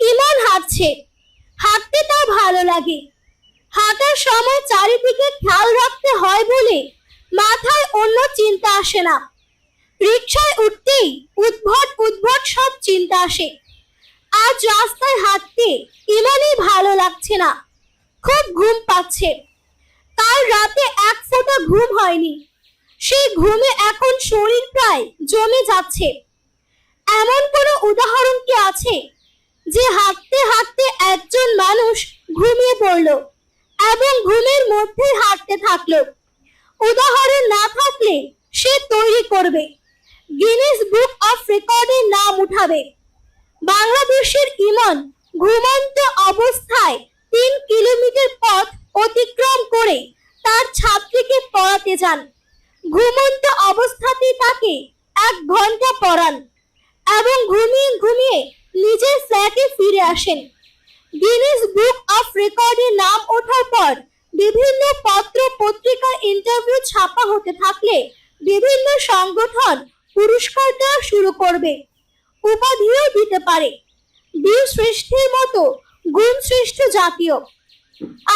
ইমন হাঁটছে। হাঁটতে তার ভালো লাগে। হাঁটার সময় চারিদিকে খেয়াল রাখতে হয় বলে মাথায় অন্য চিন্তা আসে না। রিকশায় উঠতেই উদ্ভট উদ্ভট সব চিন্তা আসে। আজ রাস্তায় হাঁটতে ইমানই ভালো লাগছে না। খুব ঘুম পাচ্ছে। কাল রাতে এক ফোঁটা ঘুম হয়নি। সেই ঘুমে এখন শরীর প্রায় জমে যাচ্ছে। এমন কোনো উদাহরণ কি আছে যে হাঁটতে হাঁটতে একজন মানুষ ঘুমিয়ে পড়ল এবং ঘুমের মধ্যে হাঁটতে থাকল? উদাহরণ না থাকলে সে তৈরি করবে। গিনেস বুক অফ রেকর্ডের নাম উঠাবে। বাংলাদেশের ইমন ঘুমন্ত অবস্থায় তিন কিলোমিটার পথ অতিক্রম করে তার ছাত্রীকে পড়াতে যান। ঘুমন্ত অবস্থাতেই তাকে এক ঘণ্টা পড়ান এবং ঘুমিয়ে ঘুমিয়ে নিজের ফ্ল্যাটে ফিরে আসেন। গিনেস বুক অফ রেকর্ডে নাম ওঠার পর বিভিন্ন পত্র পত্রিকার ইন্টারভিউ ছাপা হতে থাকলে বিভিন্ন সংগঠন পুরস্কার দেওয়া শুরু করবে, উপাধিও দিতে পারে। বীর শ্রেষ্ঠের মতো গুণ শ্রেষ্ঠ জাতীয়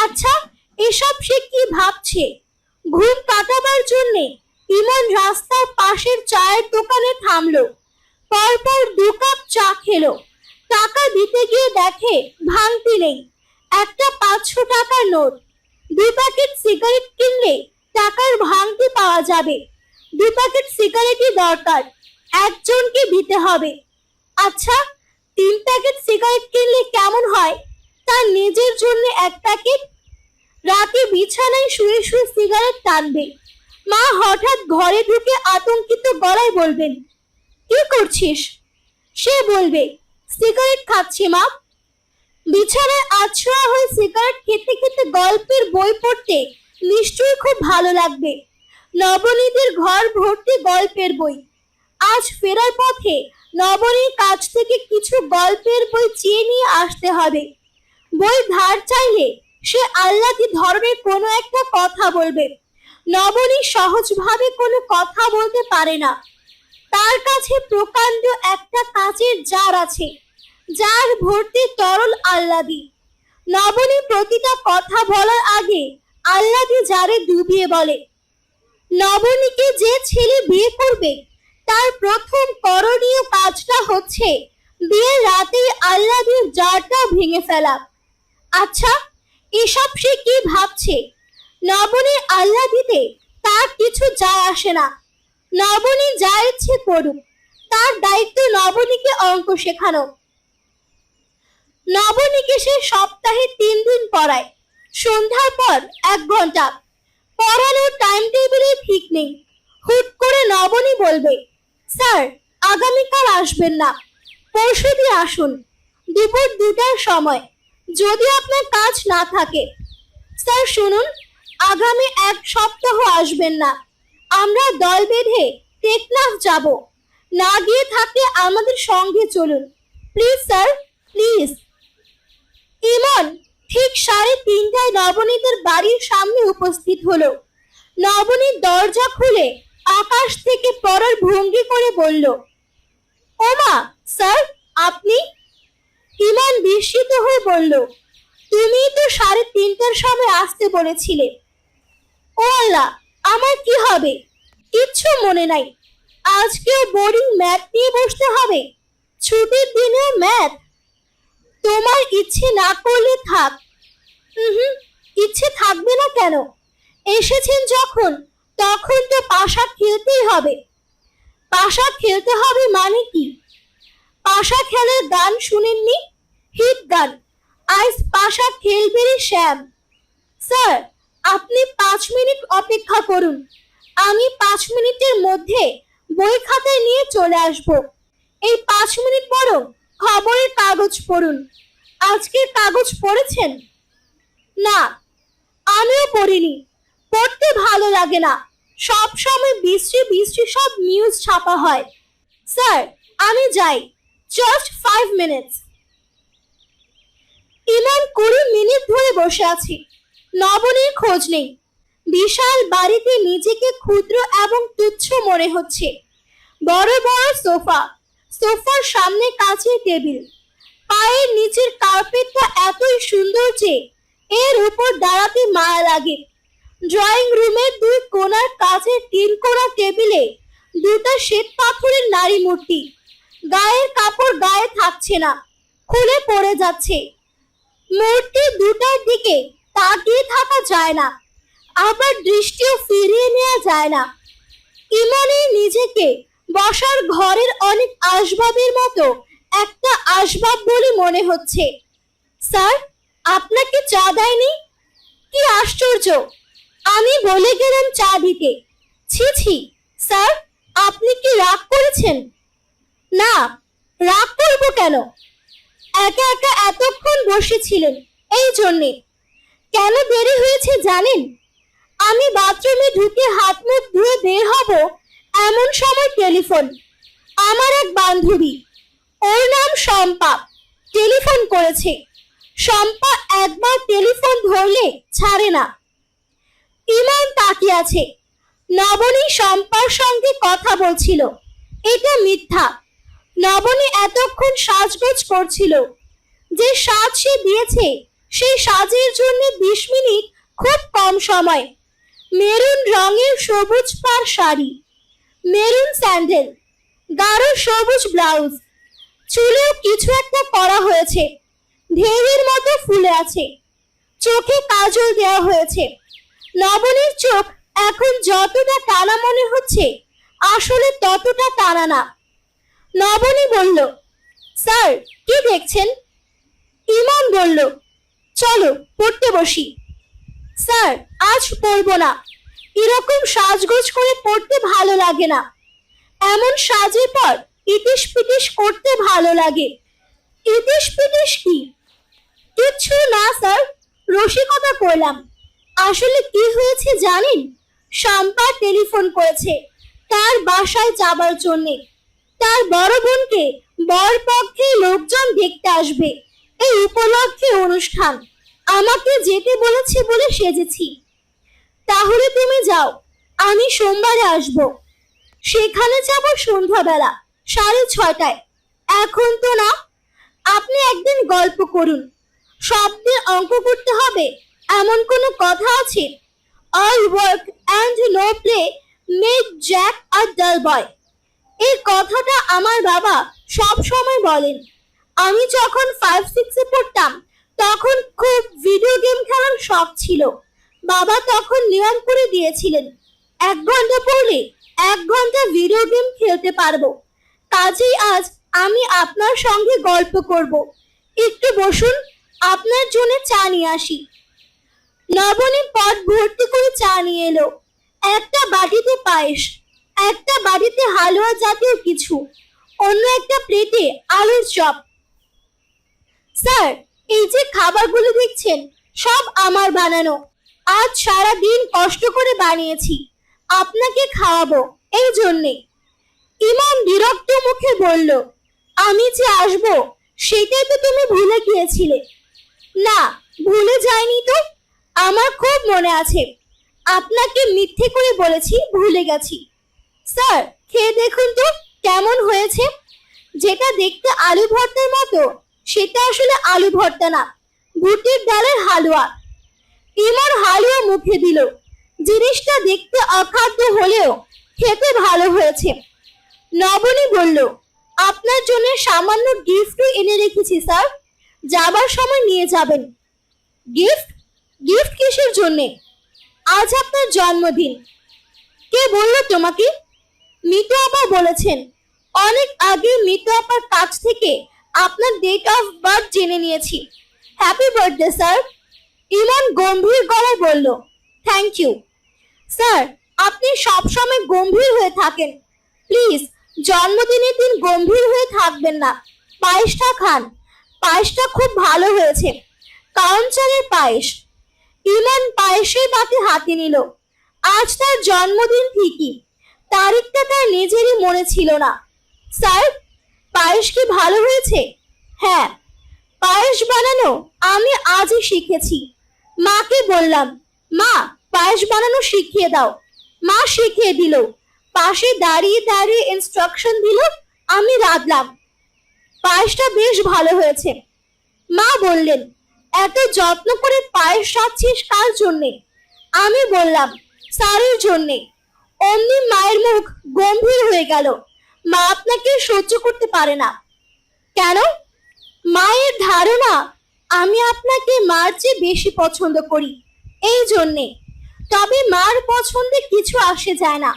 আচ্ছা এসব সে কি ভাবছে? ঘুম কাটাবার জন্যে ইমন রাস্তার পাশের চায়ের দোকানে থামলো। পরপর দু কাপ চা খেলো। টাকা দিতে গিয়ে দেখে ভাঙতি নেই। একটা পাঁচশো টাকার নোট। দু প্যাকেট সিগারেট কিনলে টাকার ভাঙতি পাওয়া যাবে। দু প্যাকেট সিগারেটই দরকার। একজনকে দিতে হবে। আচ্ছা তিন প্যাকেট সিগারেট কিনলে কেমন হয়? তার নিজের জন্য এক প্যাকেট রাতে বিছানায় শুয়ে শুয়ে সিগারেট টানবে। মা হঠাৎ ঘরে ঢুকে আতঙ্কিত গলায় বলবেন, কি করছিস? সে বলবে, সিগারেট খাচ্ছি মা। বিছানায় আছড়া হয়ে সিগারেট খেতে খেতে গল্পের বই পড়তে নিশ্চয়ই খুব ভালো লাগবে। নবনীদের ঘর ভর্তি গল্পের বই। আজ ফেরার পথে নবনীর কাছ থেকে কিছু গল্পের বই চেয়ে নিয়ে আসতে হবে। বই ধার চাইলে সে আল্লাদি ধরনের কোনো একটা কথা বলবে। নবনী সহজভাবে কোনো কথা বলতে পারে না। তার কাছে প্রকাণ্ড একটা কাচের জার আছে, যার ভর্তি তরল আল্লাদি নবনী প্রতিটা কথা বলার আগে আল্লাদি জারে ডুবিয়ে বলে, নবনীকে যে ছেলে বিয়ে করবে, তার প্রথম করণীয় কাজটা হচ্ছে বিয়ের রাতে আল্লাদির জারটা ভেঙে ফেলা। আচ্ছা এসব সে কি ভাবছে? নবনীর আল্লাহ দিতে তার কিছু যায় আসে না। নবনী যা ইচ্ছে করুক, তার দায়িত্ব নবনীকে অঙ্ক শেখানো। নবনীকে সে সপ্তাহে তিন দিন পড়ায়। সন্ধ্যার পর এক ঘণ্টা। পড়ানোর টাইম টেবিলে ঠিক নেই। হুট করে নবনী বলবে, স্যার, আগামীকাল আসবেন না। পরশু দিয়ে আসুন। দুপুর দুটার সময়। যদি আপনার কাজ না থাকে। স্যার, শুনুন, আগামী এক সপ্তাহ আসবেন না। আমরা দল বেঁধে টেকনাফ যাব। না গিয়ে থাকলে আমাদের সঙ্গে চলুন। Please, sir, please. ইমন ঠিক সাড়ে তিনটায় নবনীতের বাড়ির সামনে উপস্থিত হলো। নবনীর দরজা খুলে আকাশ থেকে পড়ার ভঙ্গি করে বলল, ওমা, স্যার, আপনি ইমান বিস্মিত হয়ে বলল, তুমি তো সাড়ে তিনটার সময় আসতে বলেছিলে। ও আল্লাহ, আমার কি হবে? কিচ্ছু মনে নাই। আজকেও বোরিং ম্যাথ নিয়ে বসতে হবে। ছুটির দিনেও ম্যাথ তোমার ইচ্ছে না করলে থাক। হুম, ইচ্ছে থাকবে না কেন? এসেছেন যখন, তখন তো পাশা খেলতেই হবে। পাশা খেলতে হবে মানে কি? পাশা খেলার গান শুনেননি? হিট গান আইস পাশা খেলবে রে শ্যাম। স্যার, আপনি পাঁচ মিনিট অপেক্ষা করুন। আমি পাঁচ মিনিটের মধ্যে বই খাতায় নিয়ে চলে আসব। এই পাঁচ মিনিট পরও খবরের কাগজ পড়ুন। আজকের কাগজ পড়েছেন? না, আমিও পড়িনি। পড়তে ভালো লাগে না। সব সময় বৃষ্টি বৃষ্টি, সব নিউজ ছাপা হয়। স্যার, আমি যাই। জাস্ট ফাইভ মিনিটস ইমান কুড়ি মিনিট ধরে বসে আছি। নবনীর খোঁজ নেই। বিশাল বাড়িতে নিজেকে ক্ষুদ্র এবং তুচ্ছ মনে হচ্ছে। বড় বড় সোফা, সোফার সামনে কাঁচের টেবিল। পায়ের নিচের কার্পেটটা এতই সুন্দর যে এর উপর দাঁড়াতে মায়া লাগে। ড্রয়িং রুমের দুই কোণার কাছে তিন কোণা টেবিলে দুটো শ্বেত পাথরের নারী মূর্তি। গায়ের কাপড় গায়ে থাকছে না, খুলে পড়ে যাচ্ছে। মূর্তি দুটার দিকে তাকিয়ে থাকা যায় না, আবার দৃষ্টিও ফিরিয়ে নেওয়া যায় না। ইমনে নিজেকে বসার ঘরের অনেক আসবাবের মতো একটা আসবাব বলে মনে হচ্ছে। স্যার, আপনাকে চা দেয়নি? কি আশ্চর্য! আমি বলে গেলাম চা দিতে। ছি ছি, স্যার, আপনি কি রাগ করেছেন? না, রাগ করব কেন? একা একা এতক্ষণ বসেছিলেন? এই জন্যে। কেন দেরি হয়েছে জানেন? আমি বাথরুমে ঢুকে হাত মুখ ধুয়ে বের হব এমন সময় টেলিফোন। আমার এক বান্ধবী, ওর নাম শম্পা, টেলিফোন করেছে। শম্পা একবার টেলিফোন ধরলে ছাড়ে না। ইমান তাকিয়ে আছে। নবনী শম্পার সঙ্গে কথা বলছিল। এটা মিথ্যা। নবনী এতক্ষণ সাজগোজ করছিল। যে সাজ সে দিয়েছে, সেই সাজের জন্য বিশ মিনিট খুব কম সময়। মেরুন রঙের সবুজ পার শাড়ি, মেরুন স্যান্ডেল, গাঢ় সবুজ ব্লাউজ, চুলেও কিছু একটা করা হয়েছে, ঢেউয়ের মতো ফুলে আছে, চোখে কাজল দেওয়া হয়েছে। নবনীর চোখ এখন যতটা টানা মনে হচ্ছে, আসলে ততটা টানা না। নবনী বলল, স্যার, কি দেখছেন? ইমন বলল, চলো, পড়তে বসি। স্যার, আজ পড়ব না। এরকম সাজগোজ করে পড়তে ভালো লাগে না। এমন সাজের পর ইতিস পিটিস করতে ভালো লাগে। ইতিস পিটিস কি? কিচ্ছু না, স্যার। রসিকতা করলাম। আসলে কি হয়েছে জানেন? শম্পা টেলিফোন করেছে, তার বাসায় যাবার জন্যে। তার বড় বোনকে বর পক্ষে লোকজন দেখতে আসবে। এই উপলক্ষে অনুষ্ঠান। আমাকে যেতে বলেছে বলে সেজেছি। তাহলে তুমি যাও, আমি সোমবারে আসব। সেখানে যাব সন্ধ্যাবেলা, সাড়ে ছয়টায়। এখন তো না, আপনি একদিন গল্প করুন। শব্দের অঙ্ক করতে হবে, এমন কোনো কথা আছে? All work and no play make Jack a dull boy এই কথাটা আমার বাবা সব সময় বলেন। আমি যখন ফাইভ সিক্সে পড়তাম, তখন খুব ভিডিও গেম খেলার শখ ছিল। বাবা তখন নিয়ম করে দিয়েছিলেন, এক ঘণ্টা পড়লে এক ঘণ্টা ভিডিও গেম খেলতে পারব। কাজেই আজ আমি আপনার সঙ্গে গল্প করব। একটু বসুন, আপনার জন্য চা নিয়ে আসি। নবনী পট ভর্তি করে চা নিয়ে এলো। একটা বাটিতে পায়েস একটা বাটিতে হালুয়া জাতীয় কিছু, অন্য একটা প্লেটে আলুর চপ। স্যার, এই যে খাবারগুলো দেখছেন, সব আমার বানানো। আজ সারা দিন কষ্ট করে বানিয়েছি। আপনাকে খাওয়াবো, এই জন্যে। ইমাম বিরক্ত মুখে বলল, আমি যে আসব, সেটাই তো তুমি ভুলে গিয়েছিলে। না, ভুলে যাইনি তো? আমার খুব মনে আছে। আপনাকে মিথ্যে করে বলেছি, ভুলে গেছি। স্যার, খেয়ে দেখুন তো কেমন হয়েছে। যেটা দেখতে আলু ভর্তার মতো, সেটা আসলে আলু ভর্তা না, বুটের ডালের হালুয়া। ইমন হালুয়া মুখে দিল। জিনিসটা দেখতে অখাদ্য হলেও খেতে ভালো হয়েছে। নবনী বলল, আপনার জন্য সামান্য গিফটও এনে রেখেছি, স্যার। যাবার সময় নিয়ে যাবেন। গিফট? গিফট কিসের জন্যে? আজ আপনার জন্মদিন। কে বলল তোমাকে? মিতু আপা বলেছেন, অনেক আগে মিতু আপার কাছ থেকে আপনার ডেট অফ বার্থ জেনে নিয়েছি। হ্যাপি বার্থডে স্যার ইমন গম্ভীর গলায় বলল থ্যাংক ইউ স্যার আপনি সবসময় গম্ভীর হয়ে থাকেন। প্লিজ জন্মদিনের দিন গম্ভীর হয়ে থাকবেন না। পায়েসটা খান। পায়েসটা খুব ভালো হয়েছে। কারণ চালের পায়েস। ইমান পায়েসের বাটি হাতে নিল। আজ তার জন্মদিন ঠিকই। তারিখটা তার নিজেরই মনে ছিল না। স্যার পায়েস কি ভালো হয়েছে? হ্যাঁ পায়েস বানানো আমি আজই শিখেছি। মাকে বললাম, মা, পায়েস বানানো শিখিয়ে দাও। মা শিখিয়ে দিল, পাশে দাঁড়িয়ে দাঁড়িয়ে ইনস্ট্রাকশন দিল, আমি রাঁধলাম। পায়েসটা বেশ ভালো হয়েছে। মা বললেন, এত যত্ন করে পায়েস রাঁধছিস কার জন্যে? আমি বললাম, স্যারের জন্যে। অমনি মায়ের মুখ গম্ভীর হয়ে গেল। মা আপনাকে সহ্য করতে পারে না। কেন? মায়ের ধারণা, আমি আপনাকে মার চেয়ে বেশি পছন্দ করি। এই জন্যে। তবে মার পছন্দে কিছু আসে যায় না।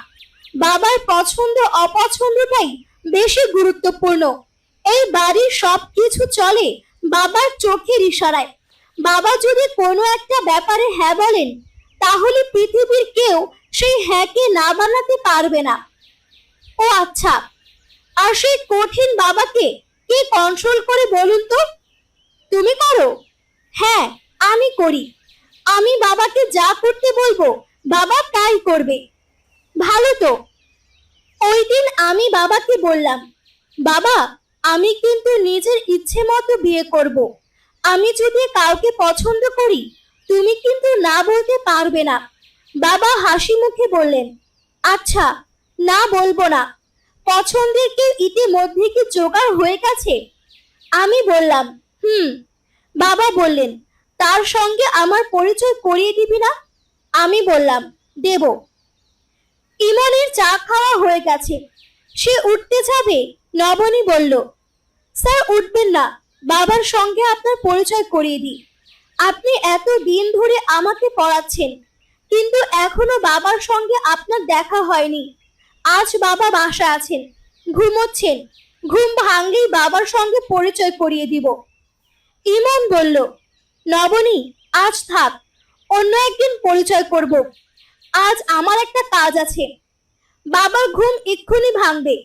বাবার পছন্দ, অপছন্দটাই বেশি গুরুত্বপূর্ণ। এই বাড়ির সব কিছু চলে বাবার চোখের ইশারায়। বাবা যদি কোনো একটা ব্যাপারে হ্যাঁ বলেন তাহলে পৃথিবীর কেউ সেই হ্যাঁকে না বানাতে পারবে না। ও আচ্ছা আর সেই কঠিন বাবাকে কে কন্ট্রোল করে বলুন তো? তুমি করো। হ্যাঁ আমি করি। আমি বাবাকে যা করতে বলব, বাবা তাই করবে। ভালো তো। ওই দিন আমি বাবাকে বললাম, বাবা, আমি কিন্তু নিজের ইচ্ছে মতো বিয়ে করব। আমি যদি কাউকে পছন্দ করি তুমি কিন্তু না বলতে পারবে না। বাবা হাসি মুখে বললেন আচ্ছা না বলব না। পছন্দের কেউ ইতিমধ্যে কি জোগাড় হয়ে গেছে? আমি বললাম, হুম। বাবা বললেন, তার সঙ্গে আমার পরিচয় করিয়ে দিবি না? আমি বললাম, দেব। ইমনের চা খাওয়া হয়ে গেছে। সে উঠতে যাবে? নবনী বলল, স্যার, উঠবেন না। বাবার সঙ্গে আপনার পরিচয় করিয়ে দিই। আপনি এত দিন ধরে আমাকে পড়াচ্ছেন, কিন্তু এখনও বাবার সঙ্গে আপনার দেখা হয়নি। আজ বাবা বাসা আছেন, ঘুমোচ্ছেন, ঘুম ভাঙলেই বাবার সঙ্গে পরিচয় করিয়ে দিব। ইমন বলল, নবনী, আজ থাক, অন্য একদিন পরিচয় করব। আজ আমার একটা কাজ আছে। বাবার ঘুম এক্ষুনি ভাঙবে।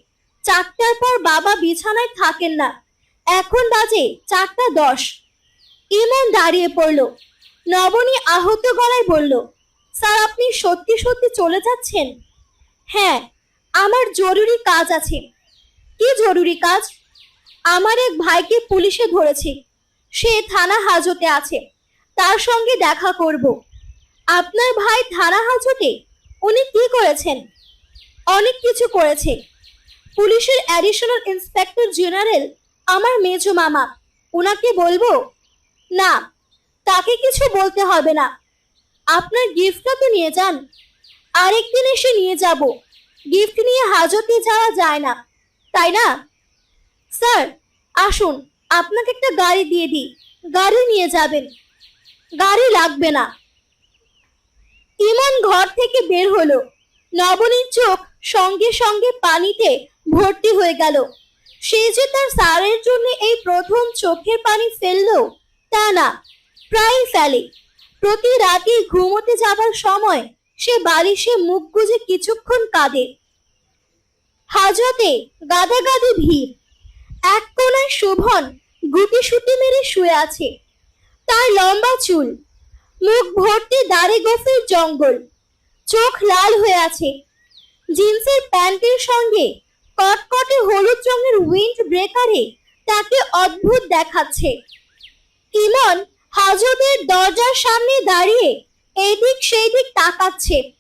চারটার পর বাবা বিছানায় থাকেন না। এখন বাজে চারটা দশ। ইমন দাঁড়িয়ে পড়ল। নবনী আহত গলায় বলল, স্যার, আপনি সত্যি সত্যি চলে যাচ্ছেন? হ্যাঁ আমার জরুরি কাজ আছে। কি জরুরি কাজ? আমার এক ভাইকে পুলিশে ধরেছে। সে থানা হাজতে আছে। তার সঙ্গে দেখা করব। আপনার ভাই থানা হাজতে? উনি কি করেছেন? অনেক কিছু করেছে। পুলিশের অ্যাডিশনাল ইন্সপেক্টর জেনারেল আমার মেজো মামা। ওনাকে বলব না, তাকে কিছু বলতে হবে না। আপনার গিফটটা তো নিয়ে যান। আরেকদিন এসে নিয়ে যাব। গিফট নিয়ে হাজতে যাওয়া যায় না, তাই না? স্যার, আসুন, আপনাকে একটা গাড়ি দিয়ে দিই। গাড়ি নিয়ে যাবেন। গাড়ি লাগবে না। ইমন ঘর থেকে বের হলো। নবনীর চোখ সঙ্গে সঙ্গে পানিতে ভর্তি হয়ে গেল। সে যে তার স্যারের জন্য এই প্রথম চোখের পানি ফেলল তা না প্রায় ফেলে। প্রতি রাতে ঘুমোতে যাবার সময় সে বালিশে মুখ গুজে কিছুক্ষণ কাঁদে। হাজতে গাদাগাদি ভিড়। এক কোনায় শোভন গুটি সুটি মেরে শুয়ে আছে। তার লম্বা চুল, মুখ ভর্তি দাড়ি গোফের জঙ্গল, চোখ লাল হয়ে আছে। জিন্সের প্যান্টের সঙ্গে কটকটে হলুদ রঙের উইন্ড ব্রেকারে তাকে অদ্ভুত দেখাচ্ছে। ইমন হাজতের দরজার সামনে দাঁড়িয়ে এদিক সেই দিক তাকাচ্ছে।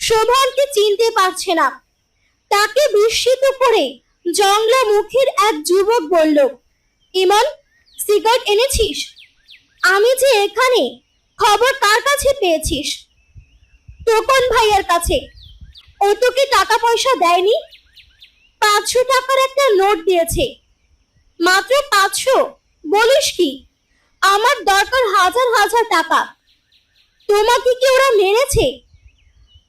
শোভনকে চিনতে পারছে না। তাকে বিস্মিত করে জংলা মুখের এক যুবক বলল, ইমন, সিগারেট এনেছিস? আমি যে এখানে, খবর কার কাছে পেয়েছিস? টোকন ভাইয়ার কাছে। ও তোকে টাকা পয়সা দেয়নি? পাঁচশো টাকার একটা নোট দিয়েছে। মাত্র পাঁচশো? বলিস কি? আমার দরকার হাজার হাজার টাকা। তোমাকে কি ওরা মেরেছে?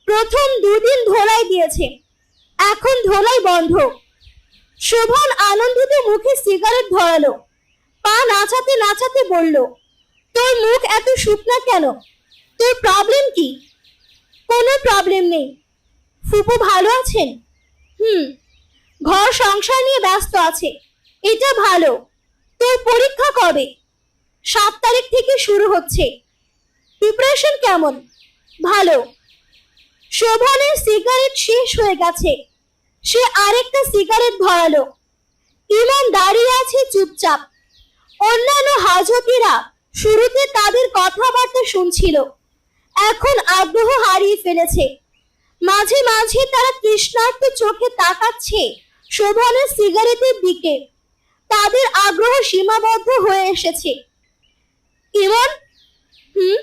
প্রথম দুদিন ধোলাই দিয়েছে, এখন ধোলাই বন্ধ। শোভন আনন্দিত মুখে সিগারেট ধরালো, পা নাচাতে নাচাতে বলল, তোর মুখ এত শুকনা কেন? তোর প্রবলেম কি? কোনো প্রবলেম নেই। ফুপু ভালো আছেন? হুম। ঘর সংসার নিয়ে ব্যস্ত আছে। এটা ভালো। তোর পরীক্ষা কবে? সাত তারিখ থেকে শুরু হচ্ছে। প্রিপারেশন কেমন? ভালো। শোভনের সিগারেট শেষ হয়ে গেছে। সে আরেকটা সিগারেট ধরালো। ইমন দাঁড়িয়ে আছে চুপচাপ। অন্যান্য হাজতিরা শুরুতে তাদের কথাবার্তা শুনছিল। এখন আগ্রহ হারিয়ে ফেলেছে। মাঝে মাঝে তারা তৃষ্ণার্ত চোখে তাকাচ্ছে শোভনের সিগারেটের দিকে। তাদের আগ্রহ সীমাবদ্ধ হয়ে এসেছে। ইমন? হুম?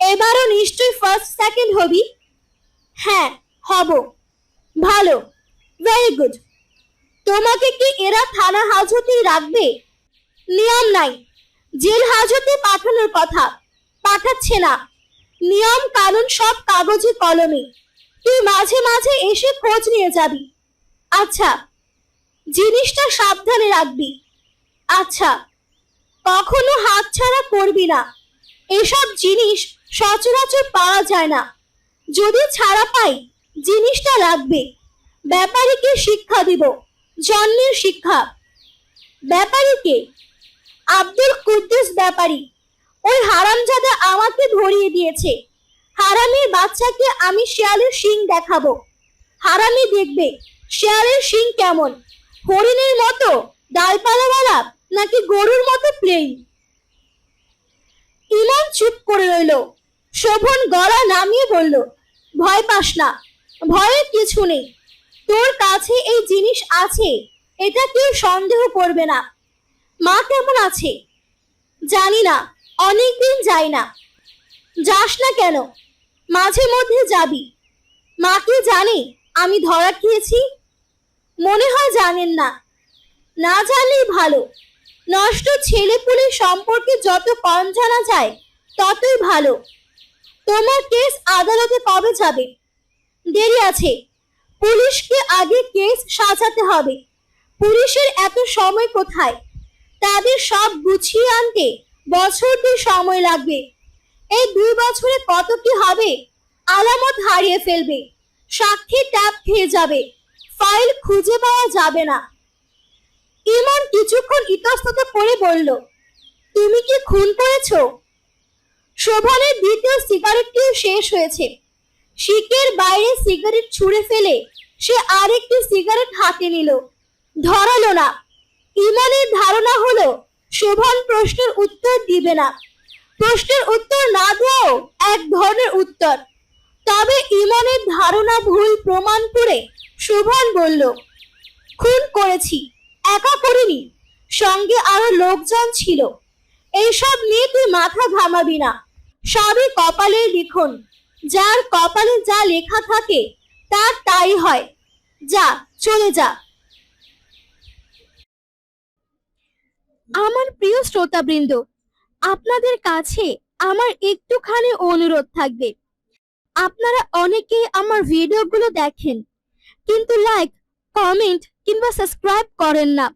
এবারও নিশ্চয়ই ফার্স্ট সেকেন্ড হবি? হ্যাঁ হব। ভালো ভেরি গুড তোমাকে কি এরা থানা হাজতেই রাখবে? নিয়ম নাই। জেল হাজতে পাঠানোর কথা। পাঠাচ্ছে না। নিয়ম, কানুন সব কাগজে, কলমে। তুই মাঝে মাঝে এসে খোঁজ নিয়ে যাবি। আচ্ছা জিনিসটা সাবধানে রাখবি। আচ্ছা। কখনো হাতছাড়া করবি না। এসব জিনিস সচরাচর পাওয়া যায় না। যদি ছাড়া পাই, জিনিসটা লাগবে। ব্যাপারীকে শিক্ষা দিব, জন্মের শিক্ষা। ব্যাপারীকে, আব্দুল কুদ্দুস ব্যাপারী, ওই হারামজাদা আমাকে ধরিয়ে দিয়েছে। হারামির বাচ্চাকে আমি শেয়ালের শিং দেখাবো। হারামি দেখবে, শেয়ালের শিং কেমন? হরিণের মতো, ডালপালাওয়ালা নাকি গরুর মতো প্লেন? ইমান চুপ করে রইল। শোভন গলা নামিয়ে বলল, ভয় পাস না, ভয়ের কিছু নেই। তোর কাছে এই জিনিস আছে, এটা কেউ সন্দেহ করবে না। মা কেমন আছে? জানি না অনেকদিন যাই না। যাস না কেন? মাঝে মধ্যে যাবি। মা কি জানে, আমি ধরা খেয়েছি? মনে হয় জানেন না। না জানলেই ভালো। নষ্ট ছেলেপুলে সম্পর্কে যত কম জানা যায়, ততই ভালো। তোমার কেস আদালতে কবে যাবে? দেরি আছে। পুলিশকে আগে কেস সাজাতে হবে। পুলিশের এত সময় কোথায়? তাদের সব গুছিয়ে আনতে বছর দুই সময় লাগবে। এই দুই বছরে কত কি হবে? আলামত হারিয়ে ফেলবে। সাক্ষী ট্যাপ খেয়ে যাবে। ফাইল খুঁজে পাওয়া যাবে না। ইমন কিছুক্ষণ ইতস্তত করে বলল, তুমি কি খুন করেছ? শোভনের দ্বিতীয় সিগারেটটিও শেষ হয়েছে। শিকের বাইরে সিগারেট ছুঁড়ে ফেলে সে আরেকটি সিগারেট হাতে নিল। ধরালো না। ইমানের ধারণা হলো, শোভন প্রশ্নের উত্তর দিবে না। প্রশ্নের উত্তর না দেওয়াও এক ধরনের উত্তর। তবে ইমানের ধারণা ভুল প্রমাণ করে শোভন বলল, খুন করেছি। একা করিনি। সঙ্গে আরও লোকজন ছিল। এইসব নিয়ে তুই মাথা ঘামাবি না। সবই কপালের লিখন। যার কপালে যা লেখা থাকে, তার তাই হয়। যা, চলে যা। আমার প্রিয় শ্রোতাবৃন্দ, আপনাদের কাছে আমার একটুখানি অনুরোধ থাকবে। আপনারা অনেকেই আমার ভিডিওগুলো দেখেন, কিন্তু লাইক কমেন্ট কিংবা সাবস্ক্রাইব করেন না।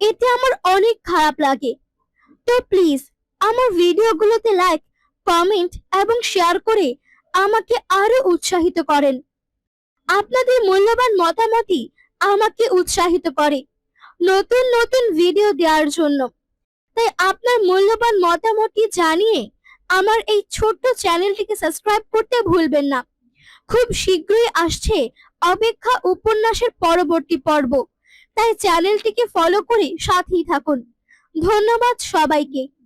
এতে আমার অনেক খারাপ লাগে। তো প্লিজ আমার ভিডিওগুলোতে লাইক কমেন্ট এবং শেয়ার করে আমাকে আরও উৎসাহিত করেন। আপনাদের মূল্যবান মতামতই আমাকে উৎসাহিত করে নতুন নতুন ভিডিও দেওয়ার জন্য। তাই আপনার মূল্যবান মতামতটি জানিয়ে আমার এই ছোট্ট চ্যানেলটিকে সাবস্ক্রাইব করতে ভুলবেন না। খুব শীঘ্রই আসছে অপেক্ষা উপন্যাসের পরবর্তী পর্ব। তাই চ্যানেলটিকে ফলো করে সাথেই থাকুন। ধন্যবাদ সবাইকে।